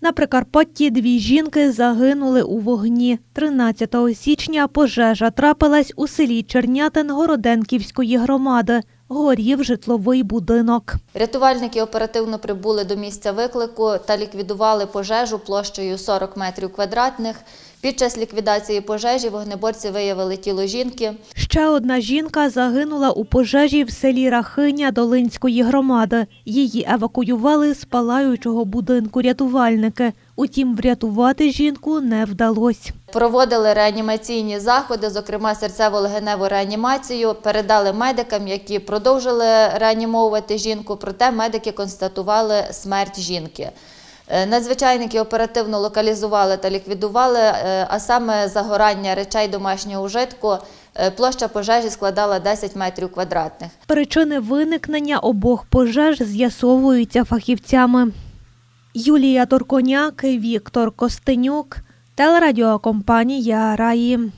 На Прикарпатті дві жінки загинули у вогні. 13 січня пожежа трапилась у селі Чернятин Городенківської громади. Горів житловий будинок. Рятувальники оперативно прибули до місця виклику та ліквідували пожежу площею 40 метрів квадратних. Під час ліквідації пожежі вогнеборці виявили тіло жінки. Ще одна жінка загинула у пожежі в селі Рахиня Долинської громади. Її евакуювали з палаючого будинку рятувальники. Утім, врятувати жінку не вдалося. Проводили реанімаційні заходи, зокрема серцево-легеневу реанімацію, передали медикам, які продовжили реанімовувати жінку, проте медики констатували смерть жінки. Е, Надзвичайники оперативно локалізували та ліквідували, е, а саме загорання речей домашнього ужитку. Е, Площа пожежі складала 10 метрів квадратних. Причини виникнення обох пожеж з'ясовуються фахівцями. Юлія Торконяк, Віктор Костенюк, телерадіокомпанія Раї.